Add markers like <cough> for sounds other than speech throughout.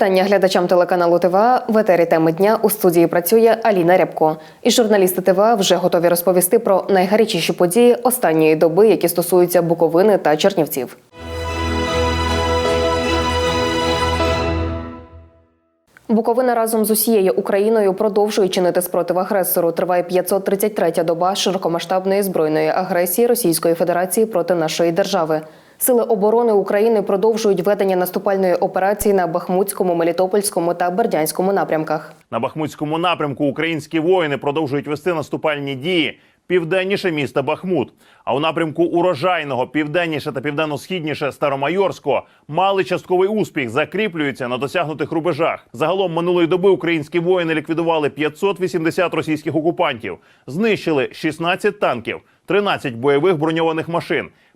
Вітання глядачам телеканалу ТВА. В етері теми дня у студії працює Аліна Рябко. І журналісти ТВА вже готові розповісти про найгарячіші події останньої доби, які стосуються Буковини та Чернівців. Буковина разом з усією Україною продовжує чинити спротив агресору. Триває 533-я доба широкомасштабної збройної агресії Російської Федерації проти нашої держави. Сили оборони України продовжують ведення наступальної операції на Бахмутському, Мелітопольському та Бердянському напрямках. На Бахмутському напрямку українські воїни продовжують вести наступальні дії південніше міста Бахмут. А у напрямку урожайного південніше та південно-східніше Старомайорського мали частковий успіх, закріплюються на досягнутих рубежах. Загалом минулої доби українські воїни ліквідували 580 російських окупантів, знищили 16 танків, 13 бойових броньованих машин.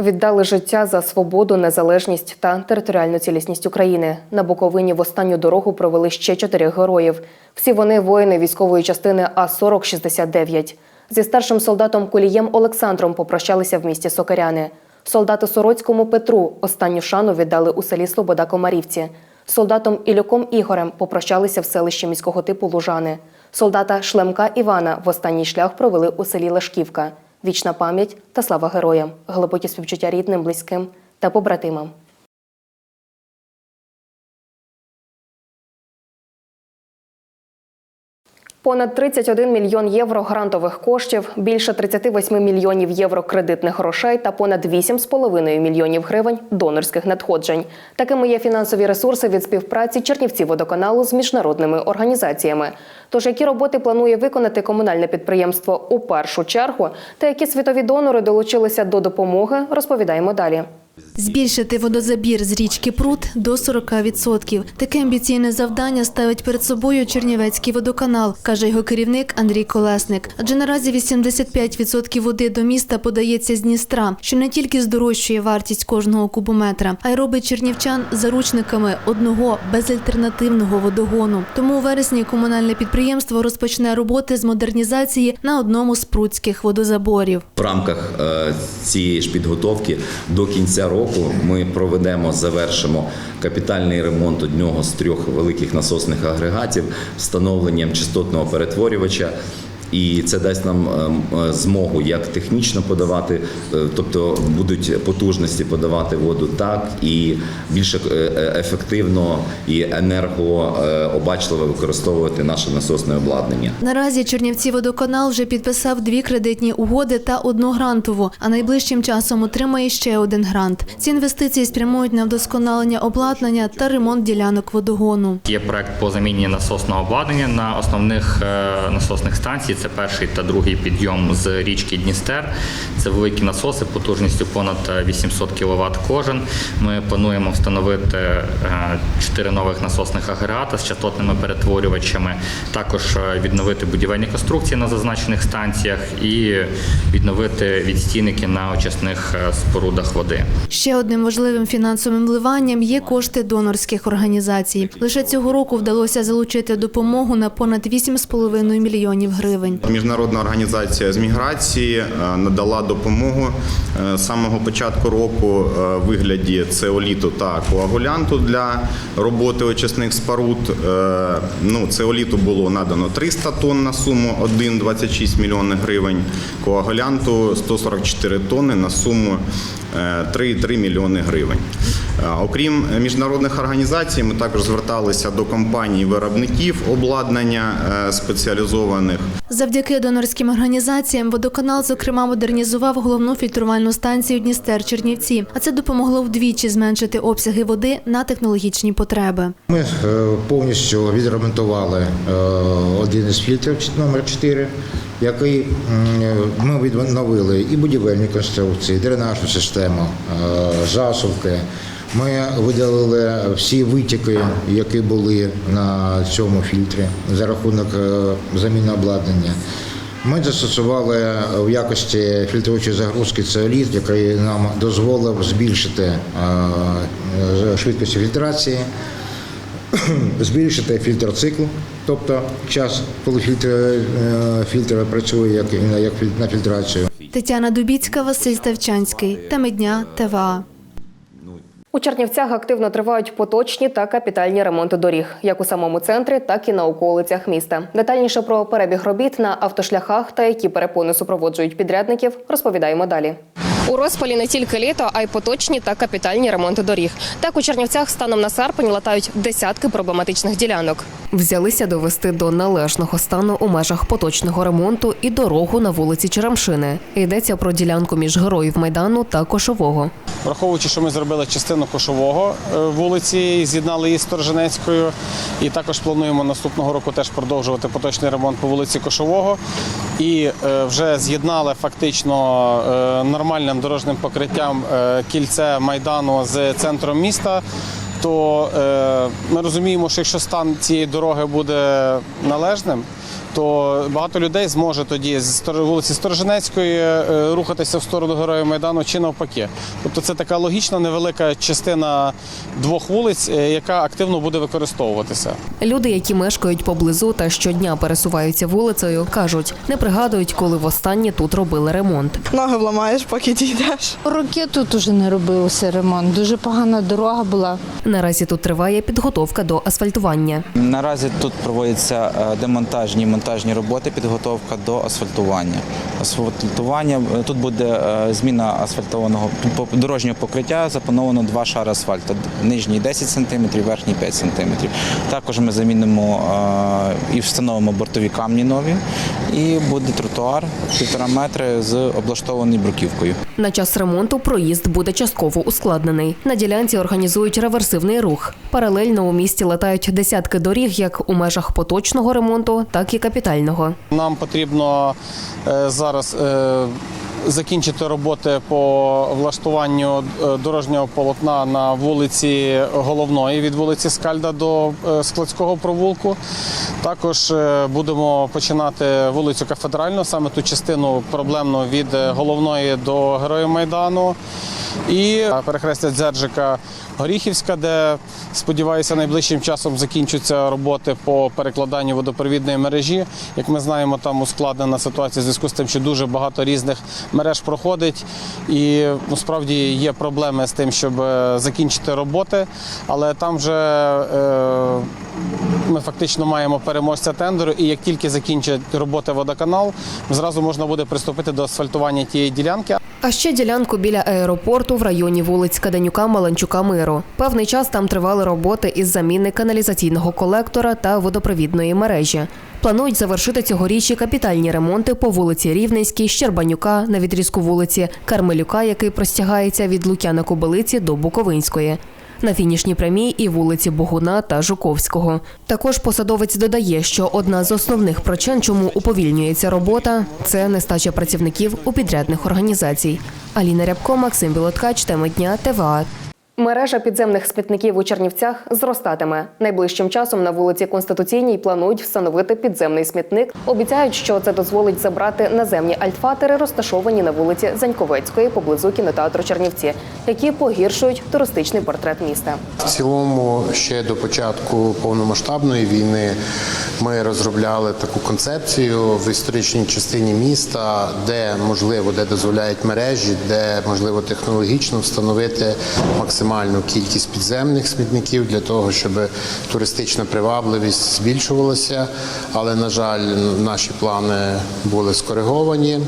Віддали життя за свободу, незалежність та територіальну цілісність України. На Буковині в останню дорогу провели ще чотирьох героїв. Всі вони воїни військової частини А 4069 Зі старшим солдатом Кулієм Олександром попрощалися в місті Сокиряни. Солдату Сороцькому Петру останню шану віддали у селі Слобода Комарівці. Солдатом Ілюком Ігорем попрощалися в селищі міського типу Лужани. Солдата Шлемка Івана в останній шлях провели у селі Лешківка. Вічна пам'ять та слава героям, глибокі співчуття рідним, близьким та побратимам. Понад 31 мільйон євро грантових коштів, більше 38 мільйонів євро кредитних грошей та понад 8,5 мільйонів гривень донорських надходжень. Такими є фінансові ресурси від співпраці Чернівці водоканалу з міжнародними організаціями. Тож які роботи планує виконати комунальне підприємство у першу чергу, та які світові донори долучилися до допомоги, розповідаємо далі. Збільшити водозабір з річки Прут до 40%. Таке амбіційне завдання ставить перед собою Чернівецький водоканал, каже його керівник Андрій Колесник. Адже наразі 85% води до міста подається з Дністра, що не тільки здорожчує вартість кожного кубометра, а й робить чернівчан заручниками одного безальтернативного водогону. Тому у вересні комунальне підприємство розпочне роботи з модернізації на одному з прутських водозаборів. В рамках е, цієї ж підготовки до кінця року ми проведемо, завершимо капітальний ремонт одного з трьох великих насосних агрегатів встановленням частотного перетворювача. І це дасть нам е, змогу як технічно подавати, е, тобто будуть потужності подавати воду так і більш ефективно і енергообачливо використовувати наше насосне обладнання. Наразі Чернівці водоканал вже підписав дві кредитні угоди та одну грантову, а найближчим часом отримає ще один грант. Ці інвестиції спрямують на вдосконалення обладнання та ремонт ділянок водогону. Є проект по заміні насосного обладнання на основних е, насосних станцій. Це перший та другий підйом з річки Дністер. Це великі насоси потужністю понад 800 кВт кожен. Ми плануємо встановити е, чотири нових насосних агрегата з частотними перетворювачами. Також е, відновити будівельні конструкції на зазначених станціях і відновити відстійники на очисних е, спорудах води. Ще одним важливим фінансовим вливанням є кошти донорських організацій. Лише цього року вдалося залучити допомогу на понад 8,5 мільйонів гривень. Міжнародна організація з міграції е, надала допомогу е, самого початку року е, в вигляді цеоліту та коагулянту для роботи очисних споруд. Е, Ну, цеоліту було надано 300 тонн на суму 1,26 мільйони гривень, коагулянту 144 тонни на суму е, 3,3 мільйони гривень. Е, Окрім міжнародних організацій, ми також зверталися до компаній виробників обладнання е, спеціалізованих. Завдяки донорським організаціям водоканал, зокрема, модернізував головну фільтрувальну станцію Дністер Чернівці, а це допомогло вдвічі зменшити обсяги води на технологічні потреби. Ми е, повністю відремонтували один із фільтрів номер 4 який ми відновили і будівельні конструкції, дренажну систему, засувки. Ми видалили всі витіки, які були на цьому фільтрі за рахунок е, заміни обладнання. Ми застосували в якості фільтруючої загрузки цеоліт, який нам дозволив збільшити е, швидкість фільтрації, <clears throat> збільшити фільтр циклу, тобто час, коли фільтр, е, фільтр працює як, на фільтрацію. Тетяна Дубіцька, Василь Ставчанський. Теми дня ТВА. У Чернівцях активно тривають поточні та капітальні ремонти доріг, як у самому центрі, так і на околицях міста. Детальніше про перебіг робіт на автошляхах та які перепони супроводжують підрядників, розповідаємо далі. У розпалі не тільки літо, а й поточні та капітальні ремонти доріг. Так у Чернівцях станом на серпень латають десятки проблематичних ділянок. Взялися довести до належного стану у межах поточного ремонту і дорогу на вулиці Черемшини. Йдеться про ділянку між героїв майдану та кошового. Враховуючи, що ми зробили частину кошового е, вулиці, з'єднали її з Торженецькою, і також плануємо наступного року теж продовжувати поточний ремонт по вулиці Кошового. І е, вже з'єднали фактично е, нормальним дорожнім покриттям кільце майдану з центром міста. То е, ми розуміємо, що якщо стан цієї дороги буде належним, то багато людей зможе тоді з вулиці Сторожинецької е, рухатися в сторону Героїв Майдану чи навпаки. Тобто це така логічна невелика частина двох вулиць, е, яка активно буде використовуватися. Люди, які мешкають поблизу та щодня пересуваються вулицею, кажуть, не пригадують, коли востаннє тут робили ремонт. Ноги вламаєш, поки дійдеш. Роки тут уже не робився ремонт. Дуже погана дорога була. Наразі тут триває підготовка до асфальтування. Наразі тут проводяться е, демонтажні і монтажні роботи, підготовка до асфальтування. Асфальтування е, тут буде е, зміна асфальтованого дорожнього покриття. Заплановано два шари асфальту. Нижній 10 см, верхній 5 см. Також ми замінимо е, і встановимо бортові камні нові. І буде тротуар півтора метри з облаштованою бруківкою. На час ремонту проїзд буде частково ускладнений. На ділянці організують реверсивний рух. Паралельно у місті латають десятки доріг як у межах поточного ремонту, так і капітального. Нам потрібно е, зараз е, закінчити роботи по влаштуванню е, дорожнього полотна на вулиці головної від вулиці Скальда до Складського провулку. Також будемо починати вулицю Кафедральну, саме ту частину проблемну від головної до Героїв Майдану. І перехрестя Дзержика Горіхівська, де сподіваюся, найближчим часом закінчаться роботи по перекладанню водопровідної мережі. Як ми знаємо, там ускладнена ситуація в зв'язку з тим, що дуже багато різних мереж проходить, і ну, справді є проблеми з тим, щоб е, закінчити роботи, але там вже е, ми фактично маємо переможця тендеру, і як тільки закінчать роботи водоканал, зразу можна буде приступити до асфальтування тієї ділянки. А ще ділянку біля аеропорту в районі вулиць Каденюка, Маланчука, Миру. Певний час там тривали роботи із заміни каналізаційного колектора та водопровідної мережі. Планують завершити цьогоріч капітальні ремонти по вулиці Рівненській, Щербанюка на відрізку вулиці Кармелюка, який простягається від Лук'яна Кобилиці до Буковинської. На фінішній прямій і вулиці Богуна та Жуковського. Також посадовець додає, що одна з основних причин, чому уповільнюється робота, це нестача працівників у підрядних організацій. Аліна Рябко, Максим Білоткач, теми дня ТВА. Мережа підземних смітників у Чернівцях зростатиме. Найближчим часом на вулиці Конституційній планують встановити підземний смітник. Обіцяють, що це дозволить забрати наземні альтфатери, розташовані на вулиці Заньковецької поблизу кінотеатру Чернівці, які погіршують туристичний портрет міста. В цілому, ще до початку повномасштабної війни ми розробляли таку концепцію в історичній частині міста, де можливо, де дозволяють мережі, де можливо технологічно встановити максимальну кількість підземних смітників для того, щоб туристична привабливість збільшувалася. Але на жаль, наші плани були скориговані.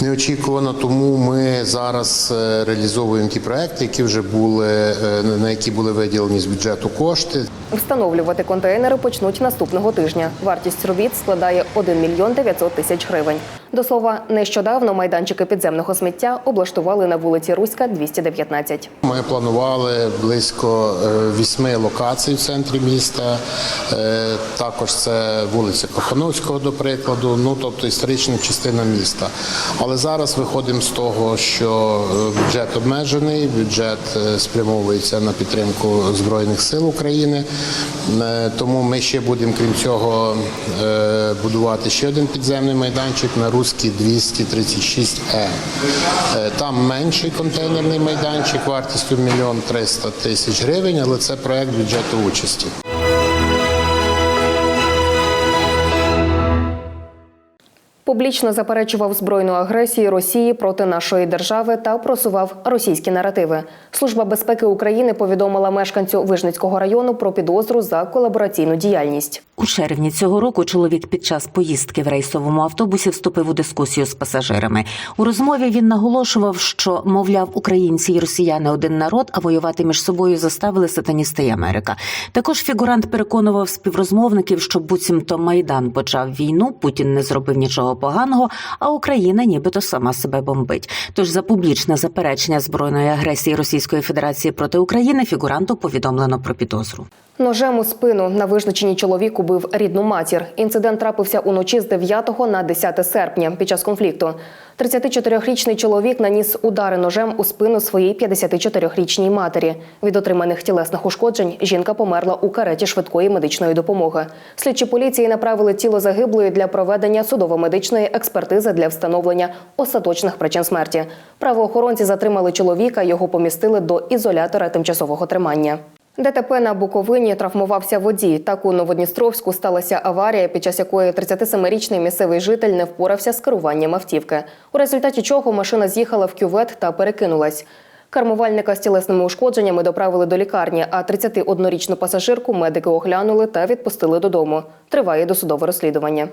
Неочікувано, тому ми зараз е, реалізовуємо ті проекти, які вже були е, на які були виділені з бюджету кошти. Встановлювати контейнери почнуть наступного тижня. Вартість робіт складає 1 мільйон 900 тисяч гривень. До слова, нещодавно майданчики підземного сміття облаштували на вулиці Руська, 219. Ми планували близько е, вісьми локацій в центрі міста. Е, Також це вулиця Кохановського, до прикладу, ну тобто історична частина міста. Але зараз виходимо з того, що е, бюджет обмежений, бюджет спрямовується на підтримку Збройних сил України. Тому ми ще будемо, крім цього, будувати ще один підземний майданчик на Руській 236Е. Е, Там менший контейнерний майданчик вартістю 1 мільйон 300 тисяч гривень, але це проект бюджету участі. Публічно заперечував збройну агресію Росії проти нашої держави та просував російські наративи. Служба безпеки України повідомила мешканцю Вижницького району про підозру за колабораційну діяльність. У червні цього року чоловік під час поїздки в рейсовому автобусі вступив у дискусію з пасажирами. У розмові він наголошував, що мовляв, українці і росіяни один народ, а воювати між собою заставили сатаністи й Америка. Також фігурант переконував співрозмовників, що буцімто майдан почав війну. Путін не зробив нічого поганого, а Україна нібито сама себе бомбить. Тож за публічне заперечення збройної агресії Російської Федерації проти України фігуранту повідомлено про підозру. Ножем у спину на визначенні чоловік убив рідну матір. Інцидент трапився уночі з 9 на 10 серпня під час конфлікту. 34-річний чоловік наніс удари ножем у спину своїй 54-річній матері. Від отриманих тілесних ушкоджень жінка померла у кареті швидкої медичної допомоги. Слідчі поліції направили тіло загиблої для проведення судово-медичної експертизи для встановлення остаточних причин смерті. Правоохоронці затримали чоловіка, його помістили до ізолятора тимчасового тримання. ДТП на Буковині травмувався водій. Так у Новодністровську сталася аварія, під час якої 37-річний місцевий житель не впорався з керуванням автівки. У результаті чого машина з'їхала в кювет та перекинулась. Кермувальника з тілесними ушкодженнями доправили до лікарні, а 31-річну пасажирку медики оглянули та відпустили додому. Триває досудове розслідування.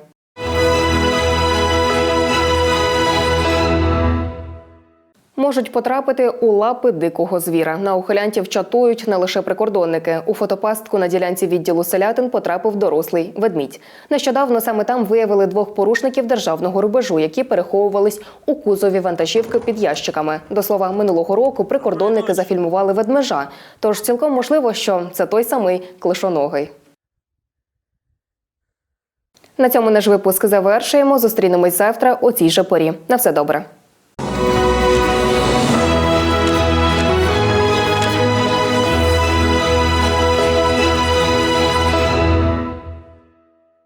Можуть потрапити у лапи дикого звіра. На ухилянтів чатують не лише прикордонники. У фотопастку на ділянці відділу селятин потрапив дорослий ведмідь. Нещодавно саме там виявили двох порушників державного рубежу, які переховувались у кузові вантажівки під ящиками. До слова, минулого року прикордонники зафільмували ведмежа. Тож цілком можливо, що це той самий клишоногий. На цьому наш випуск завершуємо. Зустрінемось завтра о цій же порі. На все добре.